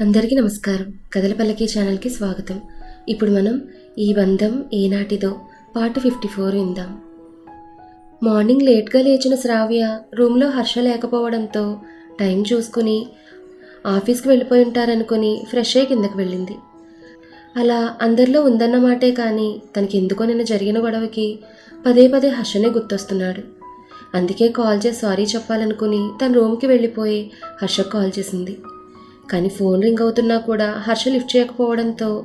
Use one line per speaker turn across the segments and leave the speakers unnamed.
అందరికీ నమస్కారం. కథల పల్లకి ఛానల్కి స్వాగతం. ఇప్పుడు మనం ఈ బంధం ఏనాటిదో పార్ట్ ఫిఫ్టీ ఫోర్ విందాం. మార్నింగ్ లేట్గా లేచిన శ్రావ్య రూమ్లో హర్ష లేకపోవడంతో టైం చూసుకుని ఆఫీస్కి వెళ్ళిపోయి ఉంటారనుకుని ఫ్రెష్ అయ్యి కిందకి వెళ్ళింది. అలా అందరిలో ఉందన్న మాటే కానీ తనకి ఎందుకో నిన్న జరిగిన గొడవకి పదే పదే హర్షనే గుర్తొస్తున్నాడు. అందుకే కాల్ చేసి సారీ చెప్పాలనుకుని తన రూమ్కి వెళ్ళిపోయి హర్షకు కాల్ చేసింది. కానీ ఫోన్ రింగ్ అవుతున్నా కూడా హర్ష లిఫ్ట్ చేయకపోవడంతో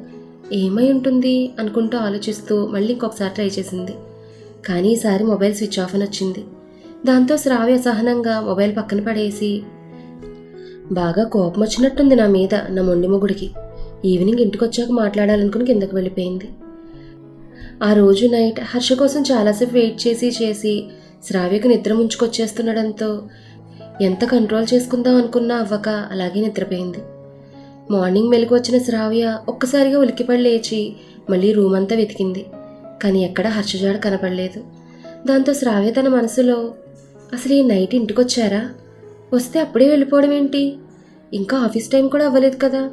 ఏమై ఉంటుంది అనుకుంటూ ఆలోచిస్తూ మళ్ళీ ఇంకొకసారి ట్రై చేసింది. కానీ ఈసారి మొబైల్ స్విచ్ ఆఫ్ అని వచ్చింది. దాంతో శ్రావ్య అసహనంగా మొబైల్ పక్కన పడేసి బాగా కోపం వచ్చినట్టుంది నా మీద నా మొండి మొగుడికి. ఈవినింగ్ ఇంటికి వచ్చాక మాట్లాడాలనుకుని కిందకు వెళ్ళిపోయింది. ఆ రోజు నైట్ హర్ష కోసం చాలాసేపు వెయిట్ చేసి చేసి శ్రావ్యకు నిద్ర ముంచుకొచ్చేస్తుండడంతో ఎంత కంట్రోల్ చేసుకుందాం అనుకున్నా అవ్వక అలాగే నిద్రపోయింది. మార్నింగ్ మెలకు వచ్చిన శ్రావ్య ఒక్కసారిగా ఉలికిపడి లేచి మళ్ళీ రూమ్ అంతా వెతికింది. కానీ ఎక్కడ హర్షజాడ కనపడలేదు. దాంతో శ్రావ్య తన మనసులో అసలు ఈ నైట్ ఇంటికొచ్చారా? వస్తే అప్పుడే వెళ్ళిపోవడం ఏంటి? ఇంకా ఆఫీస్ టైం కూడా అవ్వలేదు కదా.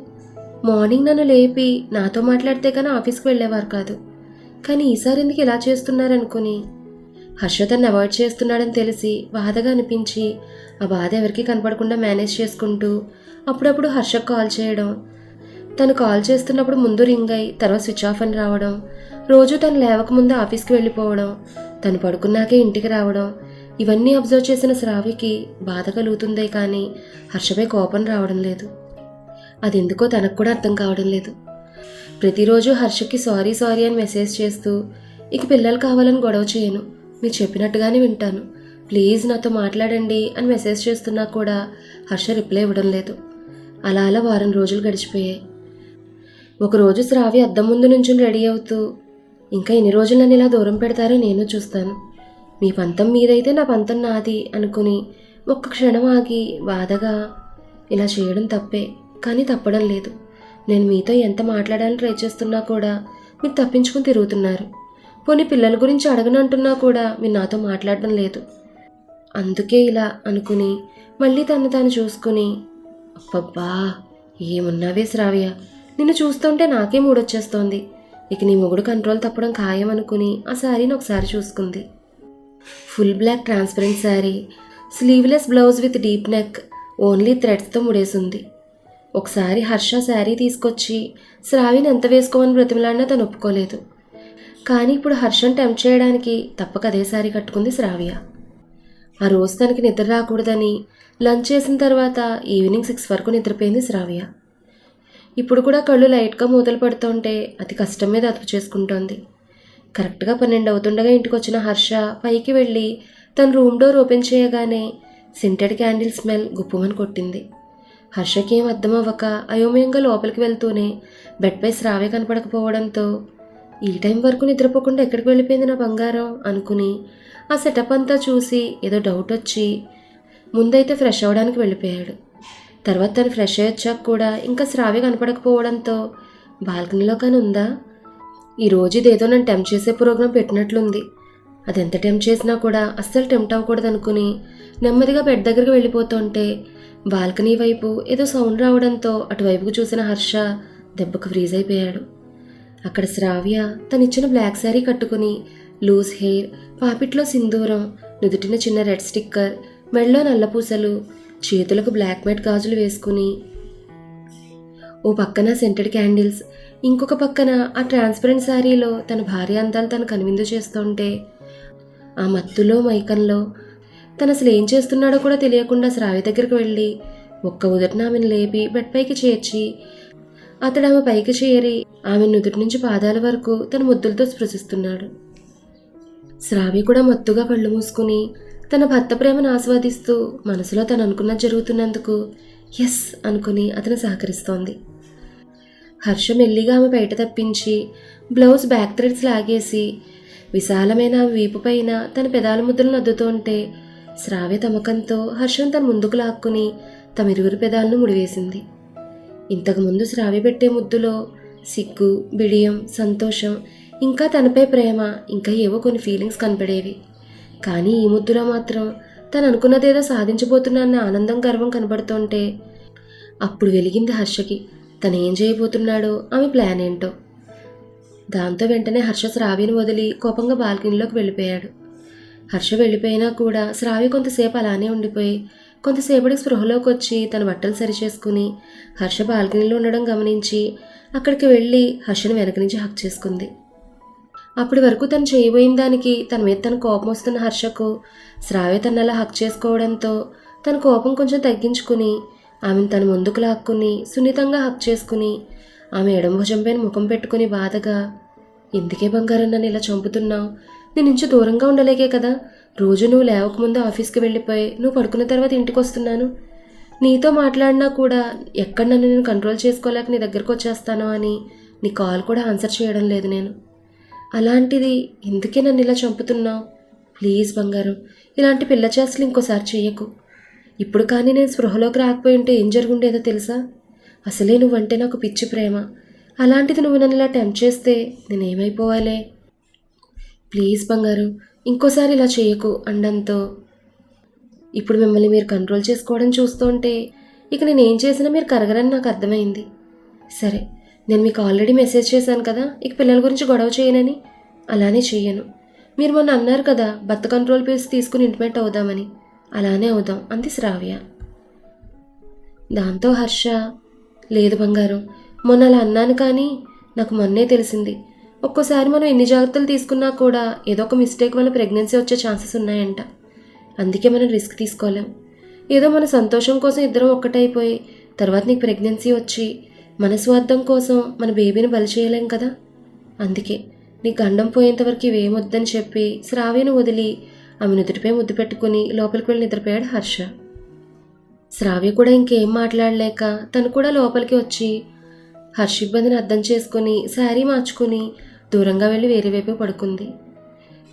మార్నింగ్ నన్ను లేపి నాతో మాట్లాడితే కానీ ఆఫీస్కి వెళ్ళేవారు కాదు. కానీ ఈసారి ఎందుకు ఇలా చేస్తున్నారనుకుని హర్ష అవాయిడ్ చేస్తున్నాడని తెలిసి బాధగా అనిపించి ఆ బాధ ఎవరికీ కనపడకుండా మేనేజ్ చేసుకుంటూ అప్పుడప్పుడు హర్షకు కాల్ చేయడం. తను కాల్ చేస్తున్నప్పుడు ముందు రింగ్ అయి తర్వాత స్విచ్ ఆఫ్ అని రావడం. రోజు తను లేవకముందు ఆఫీస్కి వెళ్ళిపోవడం. తను పడుకున్నాకే ఇంటికి రావడం. ఇవన్నీ అబ్జర్వ్ చేసిన శ్రావికి బాధ కలుగుతుందే కానీ హర్షపై కోపం రావడం లేదు. అది ఎందుకో తనకు కూడా అర్థం కావడం లేదు. ప్రతిరోజు హర్షకి సారీ సారీ అని మెసేజ్ చేస్తూ ఇక పిల్లలు కావాలని గొడవ చేయను. మీరు చెప్పినట్టుగానే వింటాను. ప్లీజ్ నాతో మాట్లాడండి అని మెసేజ్ చేస్తున్నా కూడా హర్ష రిప్లై ఇవ్వడం లేదు. అలా అలా వారం రోజులు గడిచిపోయాయి. ఒకరోజు శ్రావి అద్దం ముందు నుంచి రెడీ అవుతూ ఇంకా ఎన్ని రోజులు నన్ను ఇలా దూరం పెడతారో నేను చూస్తాను. మీ పంతం మీదైతే నా పంతం నాది అనుకుని ఒక్క క్షణం ఆగి బాధగా ఇలా చేయడం తప్పే కానీ తప్పడం లేదు. నేను మీతో ఎంత మాట్లాడాలని ట్రై చేస్తున్నా కూడా మీరు తప్పించుకుని తిరుగుతున్నారు. పోనీ పిల్లల గురించి అడగనంటున్నా కూడా మీరు నాతో మాట్లాడడం లేదు. అందుకే ఇలా అనుకుని మళ్ళీ తను తాను చూసుకుని అబ్బబ్బా ఏమున్నావే శ్రావ్య నిన్ను చూస్తుంటే నాకే మూడొచ్చేస్తోంది. ఇక నీ మొగుడు కంట్రోల్ తప్పడం ఖాయం అనుకుని ఆ శారీని ఒకసారి చూసుకుంది. Full black transparent sari sleeveless blouse with deep neck only థ్రెడ్స్తో ముడేసింది. ఒకసారి హర్ష శారీ తీసుకొచ్చి శ్రావిని ఎంత వేసుకోమని బ్రతిమలాడినా తను ఒప్పుకోలేదు. కానీ ఇప్పుడు హర్షం టెంప్ట్ చేయడానికి తప్పక అదే కట్టుకుంది శ్రావ్య. ఆ రోజు తనకి నిద్ర రాకూడదని లంచ్ చేసిన తర్వాత ఈవినింగ్ సిక్స్ వరకు నిద్రపోయింది శ్రావ్య. ఇప్పుడు కూడా కళ్ళు లైట్గా మూతలు పడుతుంటే అతి కష్టం మీద అదుపు చేసుకుంటోంది. కరెక్ట్గా పన్నెండు అవుతుండగా ఇంటికి వచ్చిన హర్ష పైకి వెళ్ళి తన రూమ్ డోర్ ఓపెన్ చేయగానే సింటెడ్ క్యాండిల్ స్మెల్ గుప్పుమని కొట్టింది. హర్షకి ఏం అర్థం అవ్వక అయోమయంగా లోపలికి వెళ్తూనే బెడ్పై శ్రావ్య కనపడకపోవడంతో ఈ టైం వరకు నిద్రపోకుండా ఎక్కడికి వెళ్ళిపోయింది నా బంగారం? అనుకుని ఆ సెటప్ అంతా చూసి ఏదో డౌట్ వచ్చి ముందైతే ఫ్రెష్ అవ్వడానికి వెళ్ళిపోయాడు. తర్వాత తను ఫ్రెష్ అయ్యి వచ్చాక కూడా ఇంకా శ్రావ్య కనపడకపోవడంతో బాల్కనీలో కానీ ఉందా? ఈ రోజు ఇదేదో నన్ను టెంప్ చేసే ప్రోగ్రాం పెట్టినట్లుంది. అది ఎంత టెంప్ట్ చేసినా కూడా అస్సలు టెంప్ట్ అవ్వకూడదు అనుకుని నెమ్మదిగా బెడ్ దగ్గరికి వెళ్ళిపోతుంటే బాల్కనీ వైపు ఏదో సౌండ్ రావడంతో అటువైపుకు చూసిన హర్ష దెబ్బకు ఫ్రీజ్ అయిపోయాడు. అక్కడ శ్రావ్య తనిచ్చిన బ్లాక్ శారీ కట్టుకుని లూజ్ హెయిర్ పాపిట్లో సింధూరం నుదుటిన చిన్న రెడ్ స్టిక్కర్ మెడలో నల్లపూసలు చేతులకు బ్లాక్ మెట్ గాజులు వేసుకుని. ఓ పక్కన సెంటెడ్ క్యాండిల్స్ ఇంకొక పక్కన ఆ ట్రాన్స్పరెంట్ శారీలో తన భార్య అందాలు తను కనువిందు చేస్తుంటే ఆ మత్తులో మైకంలో తను అసలు ఏం చేస్తున్నాడో కూడా తెలియకుండా శ్రావ్య దగ్గరికి వెళ్ళి ఒక్క ఉదటిన ఆమెను లేపి బెడ్ పైకి చేర్చి అతడు ఆమె పైకి చేరి ఆమె నుదుటి నుంచి పాదాల వరకు తన ముద్దులతో స్పృశిస్తున్నాడు. శ్రావి కూడా మత్తుగా కళ్ళు మూసుకుని తన భర్త ప్రేమను ఆస్వాదిస్తూ మనసులో తను అనుకున్న జరుగుతున్నందుకు ఎస్ అనుకుని అతను సహకరిస్తోంది. హర్ష మెల్లిగా ఆమె బయట తప్పించి బ్లౌజ్ బ్యాక్ థ్రెడ్స్ లాగేసి విశాలమైన ఆమె వీపు పైన తన పెదాల ముద్రలను అద్దుతుంటే శ్రావ్య తమకంతో హర్షం తన ముందుకు లాక్కుని తమ పెదాలను ముడివేసింది. ఇంతకుముందు శ్రావి పెట్టే ముద్దులో సిగ్గు బిడియం సంతోషం ఇంకా తనపై ప్రేమ ఇంకా ఏవో కొన్ని ఫీలింగ్స్ కనపడేవి. కానీ ఈ ముద్దులో మాత్రం తను అనుకున్నదేదో సాధించబోతున్నా ఆనందం గర్వం కనబడుతుంటే అప్పుడు వెలిగింది హర్షకి. తను ఏం చేయబోతున్నాడో ఆమె ప్లాన్ ఏంటో. దాంతో వెంటనే హర్ష శ్రావిని వదిలి కోపంగా బాల్కనీలోకి వెళ్ళిపోయాడు. హర్ష వెళ్ళిపోయినా కూడా శ్రావి కొంతసేపు అలానే ఉండిపోయి కొంతసేపటికి స్పృహలోకి వచ్చి తన బట్టలు సరిచేసుకుని హర్ష బాల్కనీలో ఉండడం గమనించి అక్కడికి వెళ్ళి హర్షను వెనక నుంచి హక్ చేసుకుంది. అప్పటి వరకు తను చేయబోయిన దానికి తన మీద తన కోపం వస్తున్న హర్షకు శ్రావ్య తన అలా హక్ చేసుకోవడంతో తన కోపం కొంచెం తగ్గించుకుని ఆమెను తన ముందుకు లాక్కుని సున్నితంగా హక్ చేసుకుని ఆమె ఎడమ భుజం పైన ముఖం పెట్టుకుని బాధగా ఎందుకే బంగారం నన్ను ఇలా చంపుతున్నావు? నేను నుంచి దూరంగా ఉండలేకే కదా? రోజు నువ్వు లేవకముందు ఆఫీస్కి వెళ్ళిపోయి నువ్వు పడుకున్న తర్వాత ఇంటికి వస్తున్నాను నీతో మాట్లాడినా కూడా ఎక్కడ నన్ను నేను కంట్రోల్ చేసుకోలేక నీ దగ్గరకు వచ్చేస్తానో అని నీ కాల్ కూడా ఆన్సర్ చేయడం లేదు నేను. అలాంటిది ఎందుకే నన్ను ఇలా చంపుతున్నావు? ప్లీజ్ బంగారం ఇలాంటి పిల్ల చేస్తలు ఇంకోసారి చెయ్యకు ఇప్పుడు కానీ నేను స్పృహలోకి రాకపోయి ఉంటే ఏం జరుగుండేదో తెలుసా? అసలే నువ్వంటే నాకు పిచ్చి ప్రేమ. అలాంటిది నువ్వు నన్ను ఇలా టెంప్ట్ చేస్తే నేనేమైపోవాలే? ప్లీజ్ బంగారం ఇంకోసారి ఇలా చేయకు అండంతో. ఇప్పుడు మిమ్మల్ని మీరు కంట్రోల్ చేసుకోవడం చూస్తుంటే ఇక నేను ఏం చేసినా మీరు కరగరని నాకు అర్థమైంది. సరే నేను మీకు ఆల్రెడీ మెసేజ్ చేశాను కదా ఇక పిల్లల గురించి గొడవ చేయనని? అలానే చెయ్యను. మీరు మొన్న అన్నారు కదా బత్త కంట్రోల్ పీస్ తీసుకుని ఇంటిమేట్ అవుదామని. అలానే అవుదాం అంది శ్రావ్య. దాంతో హర్ష లేదు బంగారం మొన్న అలా అన్నాను కానీ నాకు మొన్నే తెలిసింది. ఒక్కోసారి మనం ఎన్ని జాగ్రత్తలు తీసుకున్నా కూడా ఏదో ఒక మిస్టేక్ వల్ల ప్రెగ్నెన్సీ వచ్చే ఛాన్సెస్ ఉన్నాయంట. అందుకే మనం రిస్క్ తీసుకోలేం. ఏదో మన సంతోషం కోసం ఇద్దరం ఒక్కటైపోయి తర్వాత నీకు ప్రెగ్నెన్సీ వచ్చి మన స్వార్థం కోసం మన బేబీని బలి చేయలేం కదా? అందుకే నీ గండం పోయేంతవరకు ఇవేమొద్దని చెప్పి శ్రావ్యను వదిలి ఆమె నుదుటిపై ముద్దు పెట్టుకుని లోపలికి వెళ్ళి నిద్రపోయాడు హర్ష. శ్రావ్య కూడా ఇంకేం మాట్లాడలేక తను కూడా లోపలికి వచ్చి హర్ష ఇబ్బందిని అర్థం చేసుకుని శారీ మార్చుకుని దూరంగా వెళ్ళి వేరే వైపు పడుకుంది.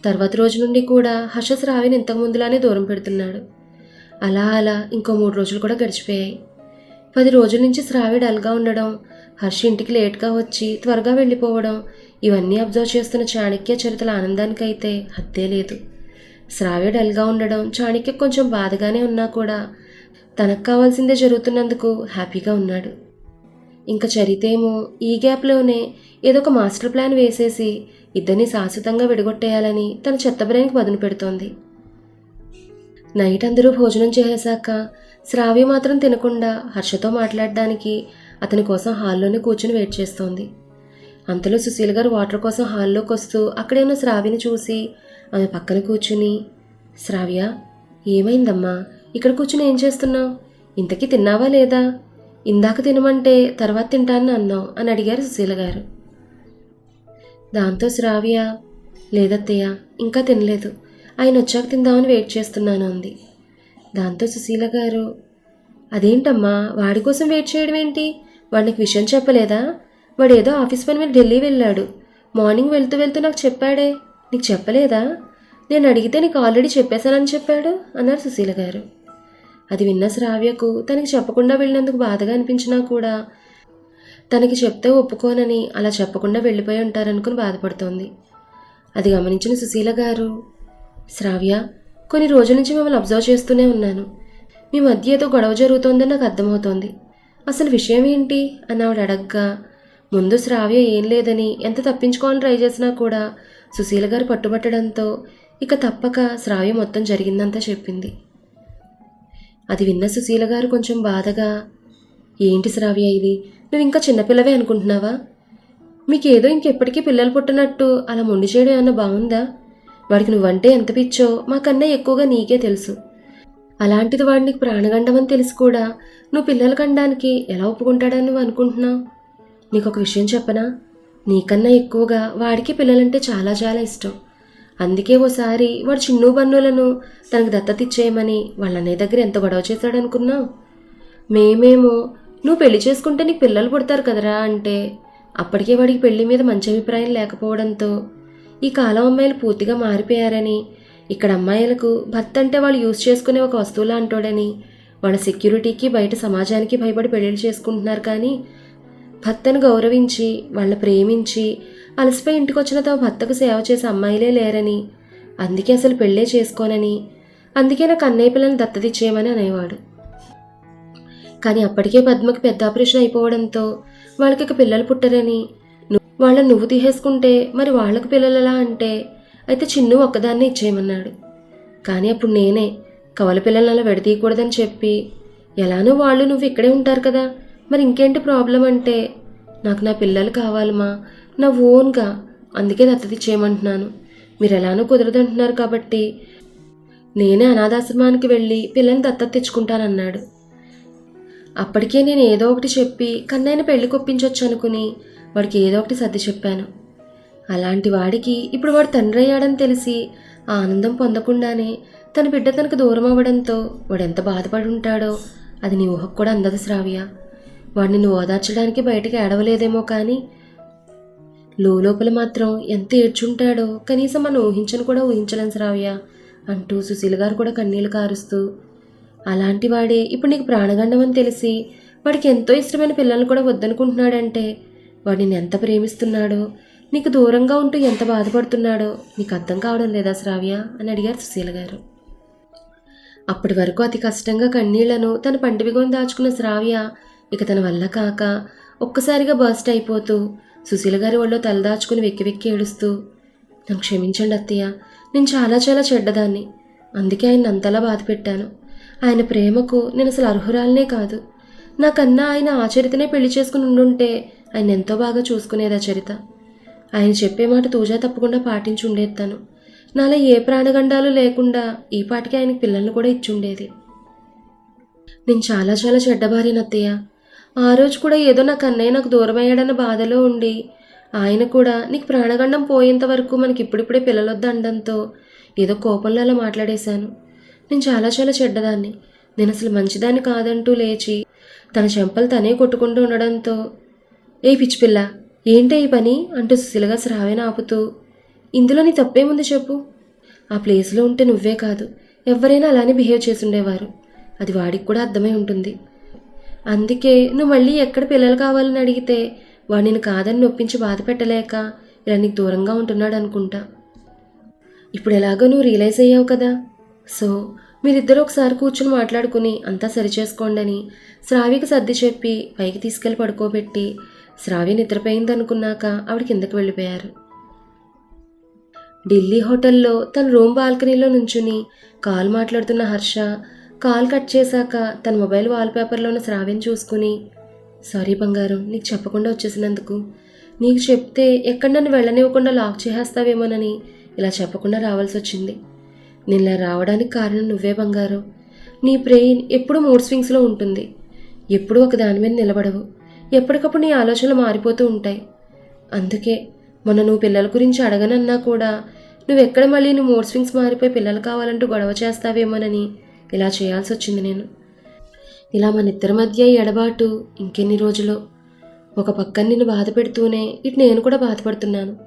తర్వాత రోజు నుండి కూడా హర్ష శ్రావిని ఇంతకు ముందులానే దూరం పెడుతున్నాడు. అలా అలా ఇంకో మూడు రోజులు కూడా గడిచిపోయాయి. పది రోజుల నుంచి శ్రావి డల్గా ఉండడం హర్ష ఇంటికి లేట్గా వచ్చి త్వరగా వెళ్ళిపోవడం ఇవన్నీ అబ్జర్వ్ చేస్తున్న చాణక్య చరిత్రల ఆనందానికైతే హద్దే లేదు. శ్రావ్య డల్గా ఉండడం చాణక్య కొంచెం బాధగానే ఉన్నా కూడా తనకు కావాల్సిందే జరుగుతున్నందుకు హ్యాపీగా ఉన్నాడు. ఇంకా చరితేమో ఈ గ్యాప్లోనే ఏదో ఒక మాస్టర్ ప్లాన్ వేసేసి ఇద్దరిని శాశ్వతంగా విడగొట్టేయాలని తన చెత్త బ్రెయిన్కి పదును పెడుతోంది. నైట్ అందరూ భోజనం చేసాక శ్రావ్య మాత్రం తినకుండా హర్షతో మాట్లాడడానికి అతని కోసం హాల్లోనే కూర్చుని వెయిట్ చేస్తోంది. అంతలో సుశీల్ గారు వాటర్ కోసం హాల్లోకి వస్తూ అక్కడే ఉన్న శ్రావ్యని చూసి ఆమె పక్కన కూర్చుని శ్రావ్య ఏమైందమ్మా? ఇక్కడ కూర్చుని ఏం చేస్తున్నావు? ఇంతకీ తిన్నావా లేదా? ఇందాక తినమంటే తర్వాత తింటానని అన్నావు అని అడిగారు సుశీల గారు. దాంతో శ్రావ్య లేదత్తయ్య ఇంకా తినలేదు. ఆయన వచ్చాక తిందామని వెయిట్ చేస్తున్నాను అంది. దాంతో సుశీల గారు అదేంటమ్మా వాడి కోసం వెయిట్ చేయడం ఏంటి? వాడికి విషయం చెప్పలేదా? వాడు ఏదో ఆఫీస్ పని మీద ఢిల్లీ వెళ్ళాడు. మార్నింగ్ వెళ్తూ వెళ్తూ నాకు చెప్పాడే. నీకు చెప్పలేదా? నేను అడిగితే నీకు ఆల్రెడీ చెప్పేశానని చెప్పాడు? అన్నారు సుశీల గారు. అది విన్న శ్రావ్యకు తనకి చెప్పకుండా వెళ్ళినందుకు బాధగా అనిపించినా కూడా తనకి చెప్తే ఒప్పుకోనని అలా చెప్పకుండా వెళ్ళిపోయి ఉంటారనుకుని బాధపడుతోంది. అది గమనించిన సుశీల గారు శ్రావ్య కొన్ని రోజుల నుంచి మిమ్మల్ని అబ్జర్వ్ చేస్తూనే ఉన్నాను. మీ మధ్య ఏదో గొడవ జరుగుతోందని నాకు అర్థమవుతోంది. అసలు విషయం ఏంటి? అని ఆవిడ అడగ్గా ముందు శ్రావ్య ఏం లేదని ఎంత తప్పించుకోవాలని ట్రై చేసినా కూడా సుశీల గారు పట్టుబట్టడంతో ఇక తప్పక శ్రావ్య మొత్తం జరిగిందంతా చెప్పింది. అది విన్న సుశీల గారు కొంచెం బాధగా ఏంటి శ్రావ్య ఇది? నువ్వు ఇంకా చిన్నపిల్లవే అనుకుంటున్నావా? మీకేదో ఇంకెప్పటికీ పిల్లలు పుట్టినట్టు అలా మొండి చేయడం ఏమన్నా బాగుందా? వాడికి నువ్వంటే ఎంత పిచ్చో మాకన్నా ఎక్కువగా నీకే తెలుసు. అలాంటిది వాడిని నీకు ప్రాణగండం తెలిసి కూడా నువ్వు పిల్లలు కండానికి ఎలా ఒప్పుకుంటాడని నువ్వు అనుకుంటున్నావు? నీకు ఒక విషయం చెప్పనా? నీకన్నా ఎక్కువగా వాడికి పిల్లలంటే చాలా చాలా ఇష్టం. అందుకే ఓసారి వాడు చిన్ను బన్నులను తనకు దత్తతిచ్చేయమని వాళ్ళ అన్నయ్య దగ్గర ఎంత గొడవ చేశాడనుకున్నావు? మేమేమో నువ్వు పెళ్ళి చేసుకుంటే నీకు పిల్లలు పుడతారు కదరా అంటే అప్పటికే వాడికి పెళ్ళి మీద మంచి అభిప్రాయం లేకపోవడంతో ఈ కాలం అమ్మాయిలు పూర్తిగా మారిపోయారని ఇక్కడ అమ్మాయిలకు భర్త అంటే వాళ్ళు యూజ్ చేసుకునే ఒక వస్తువులా అంటాడని వాళ్ళ సెక్యూరిటీకి బయట సమాజానికి భయపడి పెళ్ళిళ్ళు చేసుకుంటున్నారు కానీ భర్తను గౌరవించి వాళ్ళ ప్రేమించి అలసిపోయి ఇంటికొచ్చిన తమ భర్తకు సేవ చేసే అమ్మాయిలే లేరని. అందుకే అసలు పెళ్ళే చేసుకోనని. అందుకే నాకు అన్నయ్య పిల్లని దత్తదిచ్చేయమని అనేవాడు. కానీ అప్పటికే పద్మకి పెద్ద ఆపరేషన్ అయిపోవడంతో వాళ్ళకి ఇక పిల్లలు పుట్టరని. వాళ్ళని నువ్వు తీసేసుకుంటే మరి వాళ్ళకు పిల్లలు ఎలా అంటే అయితే చిన్ను ఒక్కదాన్నే ఇచ్చేయమన్నాడు. కానీ అప్పుడు నేనే కవల పిల్లల్ని అలా విడదీయకూడదని చెప్పి ఎలానో వాళ్ళు నువ్వు ఇక్కడే ఉంటారు కదా మరి ఇంకేంటి ప్రాబ్లం అంటే నాకు నా పిల్లలు కావాలమ్మా నా ఓన్గా. అందుకే దత్తత చేయమంటున్నాను. మీరు ఎలానో కుదరదంటున్నారు కాబట్టి. నేనే అనాథాశ్రమానికి వెళ్ళి పిల్లని దత్తత తెచ్చుకుంటానన్నాడు. అప్పటికే నేను ఏదో ఒకటి చెప్పి కన్నైన పెళ్ళి కొప్పించవచ్చు అనుకుని వాడికి ఏదో ఒకటి సర్ది చెప్పాను. అలాంటి వాడికి ఇప్పుడు వాడు తండ్రి అయ్యాడని తెలిసి ఆనందం పొందకుండానే తన బిడ్డ తనకు దూరం అవ్వడంతో వాడు ఎంత బాధపడి ఉంటాడో అది నీ ఊహకు కూడా అందదు శ్రావ్య. వాడిని నువ్వు ఓదార్చడానికి బయటికి ఏడవలేదేమో కానీ లోపల మాత్రం ఎంత ఏడ్చుంటాడో కనీసం మనం ఊహించను కూడా ఊహించలేం శ్రావ్య అంటూ సుశీల్ గారు కూడా కన్నీళ్ళు కారుస్తూ. అలాంటి వాడే ఇప్పుడు నీకు ప్రాణగండం అని తెలిసి వాడికి ఎంతో ఇష్టమైన పిల్లల్ని కూడా వద్దనుకుంటున్నాడంటే వాడిని ఎంత ప్రేమిస్తున్నాడో నీకు దూరంగా ఉంటూ ఎంత బాధపడుతున్నాడో నీకు అర్థం కావడం లేదా శ్రావ్య అని అడిగారు సుశీల గారు. అప్పటి వరకు అతి కష్టంగా కన్నీళ్ళను తన పంటివిగోని దాచుకున్న శ్రావ్య ఇక తన వల్ల కాక ఒక్కసారిగా బర్స్ట్ అయిపోతూ సుశీల గారి ఒళ్ళో తలదాచుకుని వెక్కి వెక్కి ఏడుస్తూ నన్ను క్షమించండి అత్తయ్య నేను చాలా చాలా చెడ్డదాన్ని. అందుకే ఆయన అంతలా బాధ పెట్టాను. ఆయన ప్రేమకు నేను అసలు అర్హురాలనే కాదు. నాకన్నా ఆయన ఆచరితనే పెళ్ళి చేసుకుని ఉండుంటే ఆయన ఎంతో బాగా చూసుకునేది ఆ చరిత. ఆయన చెప్పే మాట తూజా తప్పకుండా పాటించి ఉండేది నాలో ఏ ప్రాణగండాలు లేకుండా ఈ పాటికి ఆయనకి పిల్లల్ని కూడా ఇచ్చుండేది నేను చాలా చాలా చెడ్డ భార్యనత్తయ్య ఆ రోజు కూడా ఏదో నాకు అన్నయ్య నాకు దూరం అయ్యాడన్న బాధలో ఉండి ఆయన కూడా నీకు ప్రాణగండం పోయేంత వరకు మనకి ఇప్పుడిప్పుడే పిల్లలొద్దండంతో ఏదో కోపంలో అలా మాట్లాడేశాను. నేను చాలా చాలా చెడ్డదాన్ని. నేను అసలు మంచిదాన్ని కాదంటూ లేచి తన చెంపలు తనే కొట్టుకుంటూ ఉండడంతో ఏ పిచ్చిపిల్ల ఏంటే ఈ పని? అంటూ సుశీలగా శ్రావ్యను ఆపుతూ ఇందులో నీ తప్పేముంది చెప్పు. ఆ ప్లేస్లో ఉంటే నువ్వే కాదు ఎవరైనా అలానే బిహేవ్ చేసుండేవారు అది వాడికి కూడా అర్థమై ఉంటుంది. అందుకే నువ్వు మళ్ళీ ఎక్కడ పిల్లలు కావాలని అడిగితే వాడు నేను కాదని నొప్పించి బాధ పెట్టలేక ఇలా నీకు దూరంగా ఉంటున్నాడు అనుకుంటా. ఇప్పుడు ఎలాగో నువ్వు రియలైజ్ అయ్యావు కదా. సో మీరిద్దరూ ఒకసారి కూర్చుని మాట్లాడుకుని అంతా సరిచేసుకోండి అని శ్రావికి సర్ది చెప్పి పైకి తీసుకెళ్ళి పడుకోబెట్టి శ్రావ్య నిద్రపోయిందనుకున్నాక ఆవిడ కిందకి వెళ్ళిపోయారు. ఢిల్లీ హోటల్లో తన రూమ్ బాల్కనీలో నుంచుని కాల్ మాట్లాడుతున్న హర్ష కాల్ కట్ చేశాక తన మొబైల్ వాల్పేపర్లో ఉన్న శ్రావ్యం చూసుకుని సారీ బంగారం నీకు చెప్పకుండా వచ్చేసినందుకు. నీకు చెప్తే ఎక్కడ నన్ను వెళ్ళనివ్వకుండా లాక్ చేసేస్తావేమోనని ఇలా చెప్పకుండా రావాల్సి వచ్చింది. నిన్న రావడానికి కారణం నువ్వే బంగారం. నీ బ్రెయిన్ ఎప్పుడూ మూడ్ స్వింగ్స్లో ఉంటుంది. ఎప్పుడూ ఒక దాని మీద నిలబడవు. ఎప్పటికప్పుడు నీ ఆలోచనలు మారిపోతూ ఉంటాయి. అందుకే మొన్న నువ్వు పిల్లల గురించి అడగనన్నా కూడా నువ్వు ఎక్కడ మళ్ళీ నువ్వు మూడ్ స్వింగ్స్ మారిపోయి పిల్లలు కావాలంటూ గొడవ చేస్తావేమోనని ఇలా చేయాల్సి వచ్చింది నేను. ఇలా మన ఇద్దరి మధ్య ఈ ఎడబాటు ఇంకెన్ని రోజులో? ఒక పక్కన నిన్ను బాధ పెడుతూనే ఇటు నేను కూడా బాధపడుతున్నాను.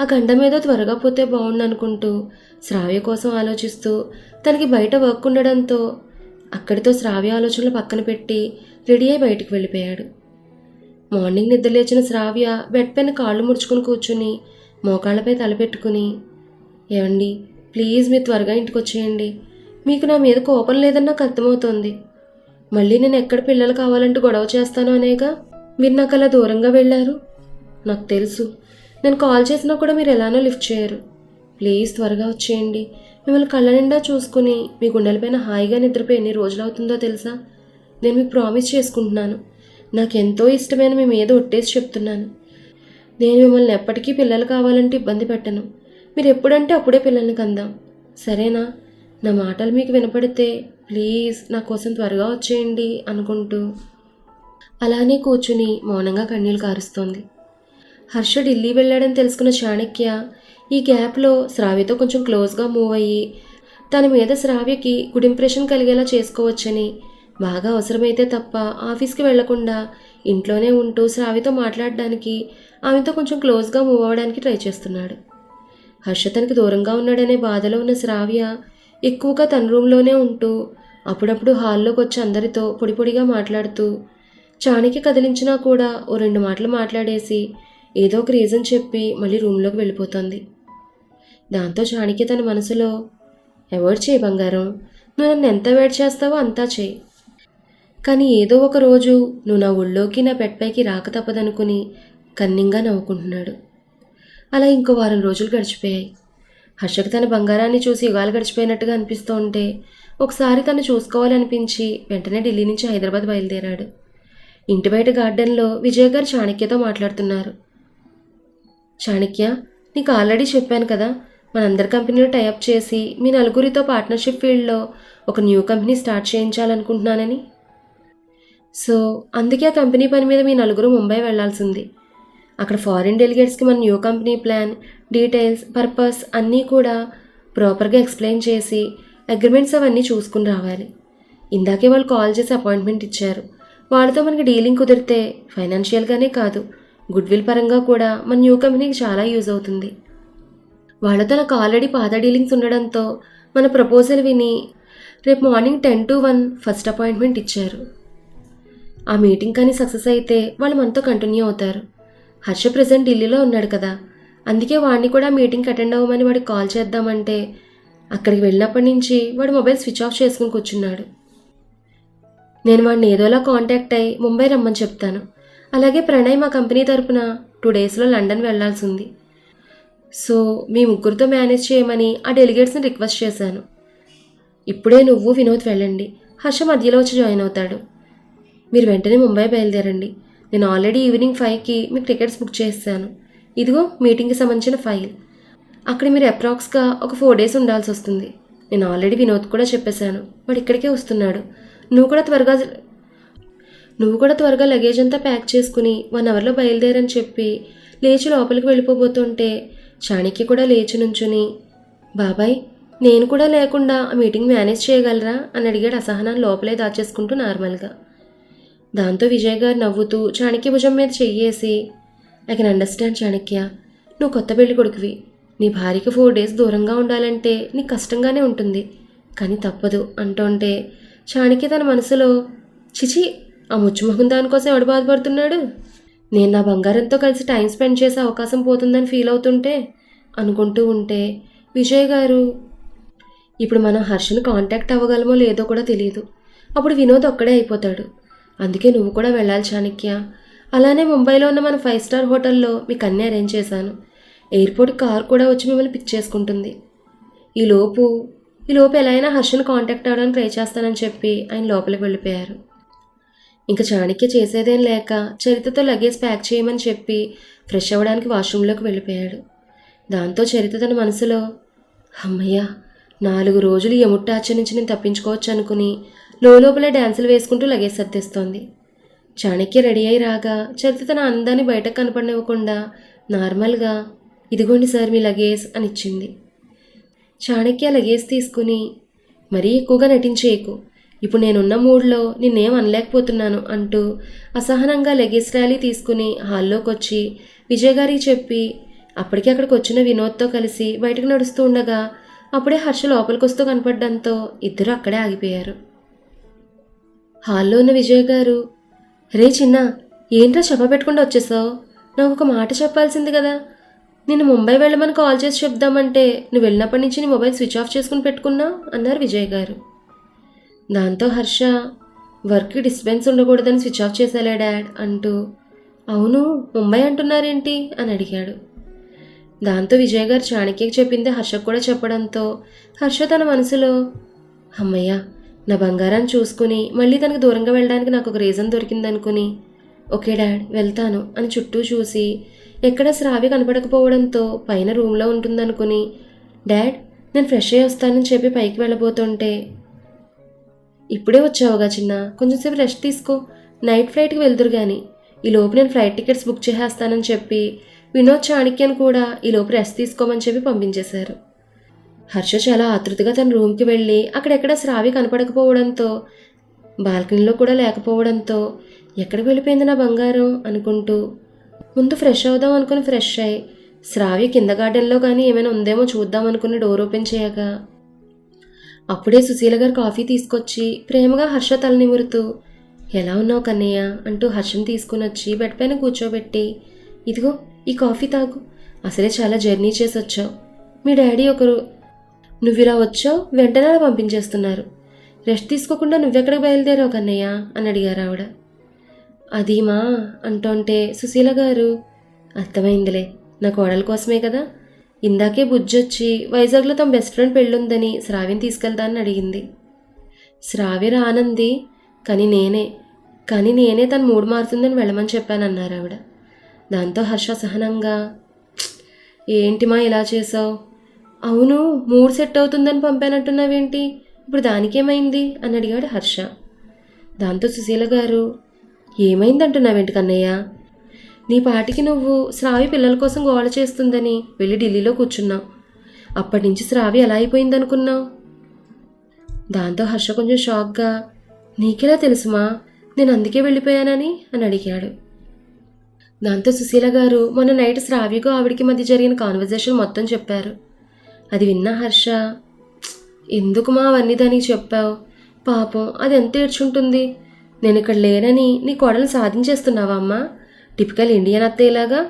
ఆ గండ మీద త్వరగా పోతే బాగుండు అనుకుంటూ శ్రావ్య కోసం ఆలోచిస్తూ తనకి బయట వర్క్ ఉండడంతో అక్కడితో శ్రావ్య ఆలోచనలు పక్కన పెట్టి రెడీ అయి బయటికి వెళ్ళిపోయాడు. మార్నింగ్ నిద్రలేచిన శ్రావ్య బెడ్ పైన కాళ్ళు ముడుచుకుని కూర్చుని మోకాళ్ళపై తలపెట్టుకుని ఏమండి ప్లీజ్ మీరు త్వరగా ఇంటికి వచ్చేయండి మీకు నా మీద కోపం లేదని నాకు అర్థమవుతోంది మళ్ళీ నేను ఎక్కడ పిల్లలు కావాలంటూ గొడవ చేస్తాను అనేగా మీరు నాకు అలా దూరంగా వెళ్ళారు? నాకు తెలుసు. నేను కాల్ చేసినా కూడా మీరు ఎలానో లిఫ్ట్ చేయరు. ప్లీజ్ త్వరగా వచ్చేయండి. మిమ్మల్ని కళ్ళ నిండా చూసుకుని మీ గుండెలపైన హాయిగా నిద్రపోయి ఎన్ని రోజులు అవుతుందో తెలుసా? నేను మీకు ప్రామిస్ చేసుకుంటున్నాను. నాకు ఎంతో ఇష్టమైన మీ మీద ఒట్టేసి చెప్తున్నాను. నేను మిమ్మల్ని ఎప్పటికీ పిల్లలు కావాలంటే ఇబ్బంది పెట్టను. మీరు ఎప్పుడంటే అప్పుడే పిల్లల్ని కందాం. సరేనా? నా మాటలు మీకు వినపడితే ప్లీజ్ నా కోసం త్వరగా వచ్చేయండి అనుకుంటూ అలానే కూర్చుని మౌనంగా కన్నీళ్ళు కారుస్తోంది. హర్ష ఢిల్లీ వెళ్ళాడని తెలుసుకున్న చాణక్య ఈ గ్యాప్లో శ్రావ్యతో కొంచెం క్లోజ్గా మూవ్ అయ్యి తన మీద శ్రావ్యకి గుడ్ ఇంప్రెషన్ కలిగేలా చేసుకోవచ్చని బాగా అవసరమైతే తప్ప ఆఫీస్కి వెళ్ళకుండా ఇంట్లోనే ఉంటూ శ్రావ్యతో మాట్లాడడానికి ఆమెతో కొంచెం క్లోజ్గా మూవ్ అవ్వడానికి ట్రై చేస్తున్నాడు. హర్ష తనకి దూరంగా ఉన్నాడనే బాధలో ఉన్న శ్రావ్య ఎక్కువగా తన రూమ్లోనే ఉంటూ అప్పుడప్పుడు హాల్లోకి వచ్చి అందరితో పొడి పొడిగా మాట్లాడుతూ చాణికి కదిలించినా కూడా ఓ రెండు మాటలు మాట్లాడేసి ఏదో ఒక రీజన్ చెప్పి మళ్ళీ రూమ్లోకి వెళ్ళిపోతుంది. దాంతో చాణికి తన మనసులో అవాయిడ్ చేయి బంగారం? నువ్వు నన్ను ఎంత వేడ్ చేస్తావో అంతా చేయి. కానీ ఏదో ఒక రోజు నువ్వు నా ఒళ్ళోకి నా పెట్టపైకి రాక తప్పదనుకుని కన్నింగా నవ్వుకుంటున్నాడు. అలా ఇంకో వారం రోజులు గడిచిపోయాయి. హర్షకు తన బంగారాన్ని చూసి యుగాలు గడిచిపోయినట్టుగా అనిపిస్తూ ఉంటే ఒకసారి తను చూసుకోవాలనిపించి వెంటనే ఢిల్లీ నుంచి హైదరాబాద్ బయలుదేరాడు. ఇంటి బయట గార్డెన్లో విజయ్ గారు చాణక్యతో మాట్లాడుతున్నారు. చాణక్య నీకు ఆల్రెడీ చెప్పాను కదా మనందరి కంపెనీలు టైఅప్ చేసి మీ నలుగురితో పార్ట్నర్షిప్ ఫీల్డ్లో ఒక న్యూ కంపెనీ స్టార్ట్ చేయించాలనుకుంటున్నానని? సో అందుకే ఆ కంపెనీ పని మీద మీ నలుగురు ముంబై వెళ్ళాల్సింది అక్కడ ఫారిన్ డెలిగేట్స్కి మన new company plan details purpose అన్నీ కూడా ప్రాపర్గా ఎక్స్ప్లెయిన్ చేసి అగ్రిమెంట్స్ అవన్నీ చూసుకుని రావాలి. ఇందాకే వాళ్ళు కాల్ చేసి అపాయింట్మెంట్ ఇచ్చారు. వాళ్ళతో మనకి డీలింగ్ కుదిరితే ఫైనాన్షియల్గానే కాదు గుడ్ విల్ పరంగా కూడా మన న్యూ కంపెనీకి చాలా యూజ్ అవుతుంది. వాళ్ళతో నాకు ఆల్రెడీ పాత డీలింగ్స్ ఉండడంతో మన ప్రపోజల్ విని రేపు morning ten to one first appointment ఇచ్చారు. ఆ మీటింగ్ కానీ సక్సెస్ అయితే వాళ్ళు మనతో కంటిన్యూ అవుతారు. హర్ష ప్రజెంట్ ఢిల్లీలో ఉన్నాడు కదా. అందుకే వాడిని కూడా మీటింగ్కి అటెండ్ అవ్వమని వాడికి కాల్ చేద్దామంటే అక్కడికి వెళ్ళినప్పటి నుంచి వాడు మొబైల్ స్విచ్ ఆఫ్ చేసుకుని కూర్చున్నాడు. నేను వాడిని ఏదోలా కాంటాక్ట్ అయ్యి ముంబై రమ్మని చెప్తాను. అలాగే ప్రణయ్ మా కంపెనీ తరపున టూ డేస్లో లండన్ వెళ్ళాల్సి ఉంది. సో మీ ముగ్గురితో మేనేజ్ చేయమని ఆ డెలిగేట్స్ని రిక్వెస్ట్ చేశాను. ఇప్పుడే నువ్వు వినోద్ వెళ్ళండి. హర్ష మధ్యలో వచ్చి జాయిన్ అవుతాడు. మీరు వెంటనే ముంబై బయలుదేరండి. నేను ఆల్రెడీ ఈవినింగ్ ఫైవ్కి మీకు టికెట్స్ బుక్ చేస్తాను ఇదిగో మీటింగ్కి సంబంధించిన ఫైల్. అక్కడ మీరు అప్రాక్స్గా ఒక ఫోర్ డేస్ ఉండాల్సి వస్తుంది. నేను ఆల్రెడీ వినోద్ కూడా చెప్పేశాను. వాడు ఇక్కడికే వస్తున్నాడు. నువ్వు కూడా త్వరగా నువ్వు కూడా త్వరగా లగేజ్ అంతా ప్యాక్ చేసుకుని వన్ అవర్లో బయలుదేరని చెప్పి లేచి లోపలికి వెళ్ళిపోబోతుంటే చాణిక్య కూడా లేచి నుంచుని బాబాయ్ నేను కూడా లేకుండా ఆ మీటింగ్ మేనేజ్ చేయగలరా? అని అడిగాడు అసహనాన్ని లోపలే దాచేసుకుంటూ నార్మల్గా. దాంతో విజయ్ గారు నవ్వుతూ చాణక్య భుజం మీద చెయ్యేసి. I can understand Chanakya. నువ్వు కొత్త పెళ్ళి కొడుకువి. నీ భార్యకి ఫోర్ డేస్ దూరంగా ఉండాలంటే నీకు కష్టంగానే ఉంటుంది. కానీ తప్పదు అంటుంటే చాణక్య తన మనసులో చిచి ఆ ముచ్చుమొహం దానికోసం ఎవడు బాధపడుతున్నాడు? నేను నా బంగారంతో కలిసి టైం స్పెండ్ చేసే అవకాశం పోతుందని ఫీల్ అవుతుంటే అనుకుంటూ ఉంటే విజయ్ గారు ఇప్పుడు మనం హర్షను కాంటాక్ట్ అవ్వగలమో లేదో కూడా తెలియదు. అప్పుడు వినోద్ ఒక్కడే అయిపోతాడు. అందుకే నువ్వు కూడా వెళ్ళాలి చాణక్య. అలానే ముంబైలో ఉన్న మన ఫైవ్ స్టార్ హోటల్లో మీకు అన్నీ అరేంజ్ చేశాను. ఎయిర్పోర్ట్ కార్ కూడా వచ్చి మిమ్మల్ని పిక్ చేసుకుంటుంది. ఈలోపు ఈలోపు ఎలా అయినా హర్షను కాంటాక్ట్ అవ్వడానికి ట్రై చేస్తానని చెప్పి ఆయన లోపలికి వెళ్ళిపోయారు. ఇంకా చాణక్య చేసేదేం లేక చరితతో లగేజ్ ప్యాక్ చేయమని చెప్పి ఫ్రెష్ అవ్వడానికి వాష్రూమ్లోకి వెళ్ళిపోయాడు. దాంతో చరిత తన మనసులో అమ్మయ్య నాలుగు రోజులు ఈ నేను తప్పించుకోవచ్చు అనుకుని లోపలే డ్యాన్సులు వేసుకుంటూ లగేజ్ సర్దేస్తోంది. చాణక్య రెడీ అయి రాగా చరిత తన అందాన్ని బయటకు కనపడనివ్వకుండా నార్మల్గా ఇదిగోండి సార్ మీ లగేజ్ అని ఇచ్చింది చాణక్య లగేజ్ తీసుకుని మరీ ఎక్కువగా నటించేయకు. ఇప్పుడు నేనున్న మూడ్లో నిన్నేం అనలేకపోతున్నాను అంటూ అసహనంగా లగేజ్ ర్యాలీ తీసుకుని హాల్లోకి వచ్చి విజయ్ గారికి చెప్పి అప్పటికే అక్కడికి వచ్చిన వినోద్తో కలిసి బయటకు నడుస్తూ ఉండగా అప్పుడే హర్ష లోపలికొస్తూ కనపడడంతో ఇద్దరు అక్కడే ఆగిపోయారు. హాల్లో ఉన్న విజయ్ గారు రే చిన్న ఏంట్రా చెప్ప పెట్టుకుంటూ వచ్చేసావు? నాకు ఒక మాట చెప్పాల్సింది కదా. నేను ముంబై వెళ్ళమని కాల్ చేసి చెప్దామంటే నువ్వు వెళ్ళినప్పటి నుంచి నీ మొబైల్ స్విచ్ ఆఫ్ చేసుకుని పెట్టుకున్నావు అన్నారు విజయ్ గారు. దాంతో హర్ష వర్క్కి డిస్టర్బెన్స్ ఉండకూడదని స్విచ్ ఆఫ్ చేశాలే డాడ్ అంటూ అవును ముంబై అంటున్నారేంటి? అని అడిగాడు. దాంతో విజయ్ గారు చాణక్యకి చెప్పింది హర్షకు కూడా చెప్పడంతో హర్ష తన మనసులో అమ్మయ్య నా బంగారాన్ని చూసుకుని మళ్ళీ తనకు దూరంగా వెళ్ళడానికి నాకు ఒక రీజన్ దొరికిందనుకుని ఓకే డాడ్ వెళ్తాను అని చుట్టూ చూసి ఎక్కడ శ్రావ్య కనపడకపోవడంతో పైన రూమ్లో ఉంటుందనుకుని డాడ్ నేను ఫ్రెష్ అయ్యి వస్తానని చెప్పి పైకి వెళ్ళబోతుంటే ఇప్పుడే వచ్చావుగా చిన్న కొంచెంసేపు రెస్ట్ తీసుకో నైట్ ఫ్లైట్కి వెళ్తురు కానీ ఈ లోపు నేను ఫ్లైట్ టికెట్స్ బుక్ చేసేస్తానని చెప్పి వినోద్ చాణక్యను కూడా ఈ లోపు రెస్ట్ తీసుకోమని చెప్పి పంపించేశారు. హర్ష చాలా ఆతృతగా తన రూమ్కి వెళ్ళి అక్కడెక్కడ శ్రావి కనపడకపోవడంతో బాల్కనీలో కూడా లేకపోవడంతో ఎక్కడికి వెళ్ళిపోయింది నా బంగారం అనుకుంటూ ముందు ఫ్రెష్ అవుదాం అనుకుని ఫ్రెష్ అయ్యి శ్రావ్య కింద గార్డెన్లో కానీ ఏమైనా ఉందేమో చూద్దాం అనుకుని డోర్ ఓపెన్ చేయగా అప్పుడే సుశీల గారు కాఫీ తీసుకొచ్చి ప్రేమగా హర్ష తల నిమురుతూ ఎలా ఉన్నావు కన్నయ్య? అంటూ హర్షం తీసుకుని వచ్చి బెడ్ పైన కూర్చోబెట్టి ఇదిగో ఈ కాఫీ తాగు. అసలే చాలా జర్నీ చేసి వచ్చావు మీ డాడీ ఒకరు ఇలా వచ్చావు? వెంటనే అలా పంపించేస్తున్నారు. రెస్ట్ తీసుకోకుండా నువ్వెక్కడికి బయలుదేరావు కన్నయ్య? అని అడిగారు ఆవిడ. అది మా అంటుంటే సుశీల గారు. అర్థమైందిలే. నా కోడల కోసమే కదా. ఇందాకే బుజ్జొచ్చి వైజాగ్లో తమ బెస్ట్ ఫ్రెండ్ పెళ్ళుందని శ్రావ్యం తీసుకెళ్తానని అడిగింది. శ్రావ్య రానంది కానీ నేనే కానీ నేనే తను మూడు మారుతుందని వెళ్ళమని చెప్పానన్నారు ఆవిడ. దాంతో హర్ష సహనంగా ఏంటిమా ఏంటి మా ఇలా చేసావు? అవును మూడు సెట్ అవుతుందని పంపానంటున్నావేంటి? ఇప్పుడు దానికేమైంది? అని అడిగాడు హర్ష. దాంతో సుశీల గారు ఏమైందంటున్నావేంటి కన్నయ్య? నీ పాటికి నువ్వు శ్రావి పిల్లల కోసం గోల చేస్తుందని వెళ్ళి ఢిల్లీలో కూర్చున్నావు. అప్పటి నుంచి శ్రావి ఎలా అయిపోయిందనుకున్నావు? దాంతో హర్ష కొంచెం షాక్గా నీకెలా తెలుసుమా నేను అందుకే వెళ్ళిపోయానని అని అడిగాడు. దాంతో సుశీల గారు మొన్న నైట్ శ్రావ్యకు ఆవిడికి మధ్య జరిగిన కాన్వర్జేషన్ మొత్తం చెప్పారు. అది విన్న హర్ష ఎందుకు మా అవన్నీ దానికి చెప్పావు? పాపం అది ఎంత ఏడ్చుంటుంది? నేను ఇక్కడ లేనని నీ కోడలు సాధించేస్తున్నావా అమ్మా? టిపికల్ ఇండియన్ అత్తయ్యలాగా?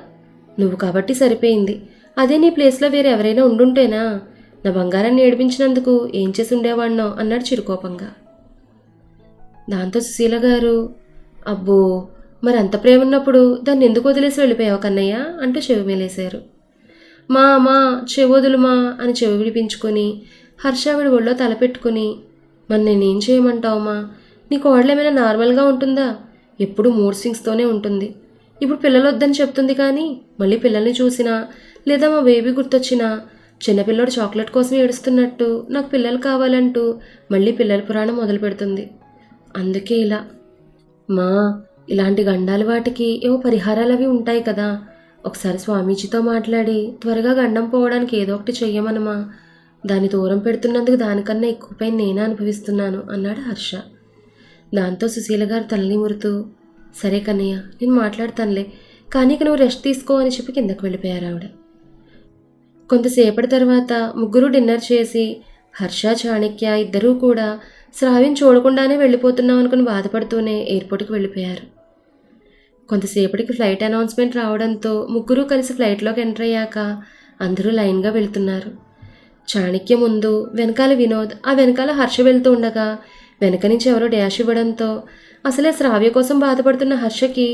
నువ్వు కాబట్టి సరిపోయింది. అదే నీ ప్లేస్లో వేరే ఎవరైనా ఉండుంటేనా? నా బంగారాన్ని ఏడిపించినందుకు ఏం చేసి ఉండేవాడినో అన్నాడు చిరుకోపంగా. దాంతో సుశీల గారు అబ్బో మరి అంత ప్రేమ ఉన్నప్పుడు దాన్ని ఎందుకు వదిలేసి వెళ్ళిపోయావు కన్నయ్య? అంటూ చెవి మేలేశారు. మా మా చెవొదులు మా అని చెవి విడిపించుకొని హర్షావిడి ఒళ్ళో తలపెట్టుకుని మరి నేనేం చేయమంటావుమా నీ కోడలు ఏమైనా నార్మల్గా ఉంటుందా? ఎప్పుడు మూడ్ సింగ్స్తోనే ఉంటుంది. ఇప్పుడు పిల్లలు వద్దని చెప్తుంది కానీ మళ్ళీ పిల్లల్ని చూసినా లేదా మా బేబీ గుర్తొచ్చినా చిన్నపిల్లోడు చాక్లెట్ కోసం ఏడుస్తున్నట్టు నాకు పిల్లలు కావాలంటూ మళ్ళీ పిల్లల పురాణం మొదలు పెడుతుంది. అందుకే ఇలా. మా ఇలాంటి గండాలు వాటికి ఏవో పరిహారాలు అవి ఉంటాయి కదా. ఒకసారి స్వామీజీతో మాట్లాడి త్వరగా గండం పోవడానికి ఏదో ఒకటి చెయ్యమనమా దాన్ని దూరం పెడుతున్నందుకు దానికన్నా ఎక్కువ పైన నేనే అనుభవిస్తున్నాను అన్నాడు హర్ష. దాంతో సుశీల గారు తల్లి మురుతూ సరే కన్నయ్య నేను మాట్లాడతానులే కానీ ఇక నువ్వు రెస్ట్ తీసుకో అని చెప్పి కిందకు వెళ్ళిపోయారు ఆవిడ. కొంతసేపటి తర్వాత ముగ్గురు డిన్నర్ చేసి హర్ష చాణక్య ఇద్దరూ కూడా శ్రావ్యం చూడకుండానే వెళ్ళిపోతున్నాం అనుకుని బాధపడుతూనే ఎయిర్పోర్ట్కి వెళ్ళిపోయారు. కొంతసేపటికి ఫ్లైట్ అనౌన్స్మెంట్ రావడంతో ముగ్గురు కలిసి ఫ్లైట్లోకి ఎంటర్ అయ్యాక అందరూ లైన్గా వెళ్తున్నారు. చాణక్య ముందు వెనకాల వినోద్ ఆ వెనకాల హర్ష వెళ్తూ ఉండగా వెనక నుంచి ఎవరో డ్యాష్ ఇవ్వడంతో అసలే శ్రావ్య కోసం బాధపడుతున్న హర్షకి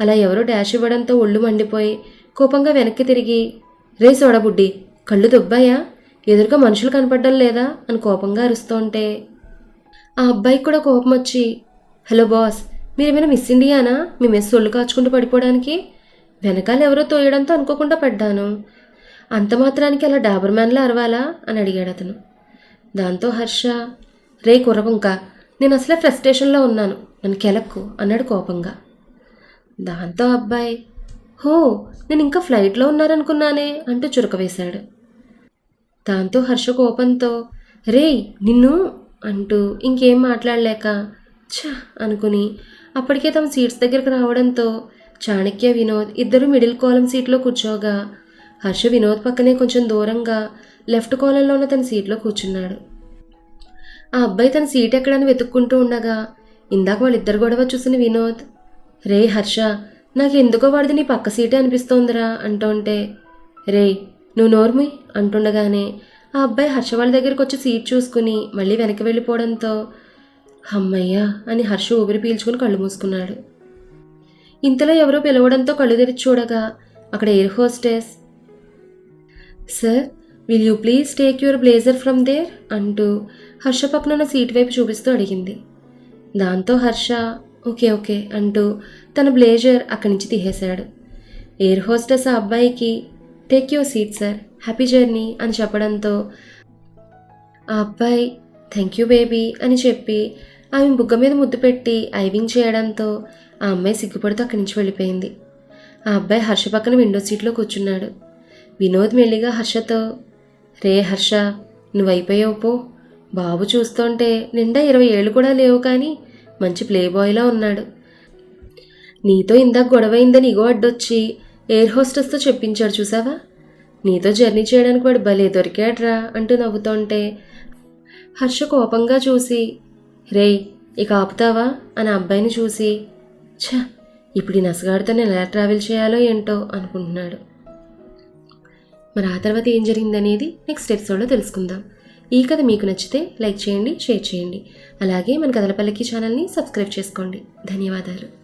అలా ఎవరో డ్యాష్ ఇవ్వడంతో ఒళ్ళు మండిపోయి కోపంగా వెనక్కి తిరిగి రే సోడబుడ్డి కళ్ళు దుబ్బాయా? ఎదురుగా మనుషులు కనపడడం లేదా? అని కోపంగా అరుస్తుంటే ఆ అబ్బాయికి కూడా కోపం వచ్చి హలో బాస్ మీరేమైనా మిస్ ఇండియానా? మీ మెస్ ఒళ్ళు కాచుకుంటూ పడిపోవడానికి? వెనకాల ఎవరో తోయడంతో అనుకోకుండా పడ్డాను. అంత మాత్రానికి అలా డాబర్ మ్యాన్లా అరవాలా? అని అడిగాడు అతను. దాంతో హర్ష రే కుర్రపుంక నేను అసలే ఫ్రస్ట్రేషన్లో ఉన్నాను. నన్ను కెలక్కు అన్నాడు కోపంగా. దాంతో అబ్బాయి హో నేను ఇంకా ఫ్లైట్లో ఉన్నారనుకున్నానే అంటూ చురక వేశాడు దాంతో హర్ష కోపంతో రేయ్ నిన్ను అంటూ ఇంకేం మాట్లాడలేక ఛ అనుకుని అప్పటికే తమ సీట్స్ దగ్గరకు రావడంతో చాణక్య వినోద్ ఇద్దరు మిడిల్ కాలం సీట్లో కూర్చోగా. హర్ష వినోద్ పక్కనే కొంచెం దూరంగా లెఫ్ట్ కాలంలో ఉన్న తన సీట్లో కూర్చున్నాడు. ఆ అబ్బాయి తన సీట్ ఎక్కడని వెతుక్కుంటూ ఉండగా ఇందాక వాళ్ళిద్దరు గొడవ చూసిన వినోద్ రే హర్ష నాకు ఎందుకో వాడిది నీ పక్క సీటే అనిపిస్తోందిరా అంటుంటే రే నువ్వు నోర్మి అంటుండగానే ఆ అబ్బాయి హర్ష వాళ్ళ దగ్గరికి వచ్చి సీట్ చూసుకుని మళ్ళీ వెనక్కి వెళ్ళిపోవడంతో అమ్మయ్యా అని హర్ష ఊపిరి పీల్చుకుని కళ్ళు మూసుకున్నాడు. ఇంతలో ఎవరో పిలవడంతో కళ్ళు తెరిచి చూడగా అక్కడ air hostess. Sir will you please take your blazer from there? అంటూ హర్ష పక్కన ఉన్న సీట్ వైపు చూపిస్తూ అడిగింది. దాంతో హర్ష ఓకే ఓకే అంటూ తన బ్లేజర్ అక్కడి నుంచి తీసేశాడు. ఎయిర్ హోస్టెస్ ఆ అబ్బాయికి take your seat sir. Happy journey అని చెప్పడంతో ఆ అబ్బాయి థ్యాంక్ యూ బేబీ అని చెప్పి ఆమె బుగ్గ మీద ముద్దు పెట్టి ఐవింగ్ చేయడంతో ఆ అమ్మాయి సిగ్గుపడుతూ అక్కడి నుంచి వెళ్ళిపోయింది. ఆ అబ్బాయి హర్ష పక్కన విండో సీట్లో కూర్చున్నాడు. వినోద్ మెల్లిగా హర్షతో రే హర్ష నువ్వు అయిపోయావు పో. బాబు చూస్తుంటే నిండా ఇరవై ఏళ్ళు కూడా లేవు కానీ మంచి ప్లేబాయ్లా ఉన్నాడు. నీతో ఇందాక గొడవైందని ఇగో అడ్డొచ్చి ఎయిర్ హోస్టెస్తో చెప్పించాడు చూసావా? నీతో జర్నీ చేయడానికి వాడు భలే దొరికాడ్రా అంటూ నవ్వుతుంటే హర్ష కోపంగా చూసి రేయ్ ఇక ఆపుతావా? అని అబ్బాయిని చూసి ఛ ఇప్పుడు ఈ నసగాడితో నేను ఎలా ట్రావెల్ చేయాలో ఏంటో అనుకుంటున్నాడు. మరి ఆ తర్వాత ఏం జరిగిందనేది నెక్స్ట్ ఎపిసోడ్లో తెలుసుకుందాం. ఈ కథ మీకు నచ్చితే లైక్ చేయండి షేర్ చేయండి. అలాగే మన కథలపల్లికి ఛానల్ని సబ్స్క్రైబ్ చేసుకోండి. ధన్యవాదాలు.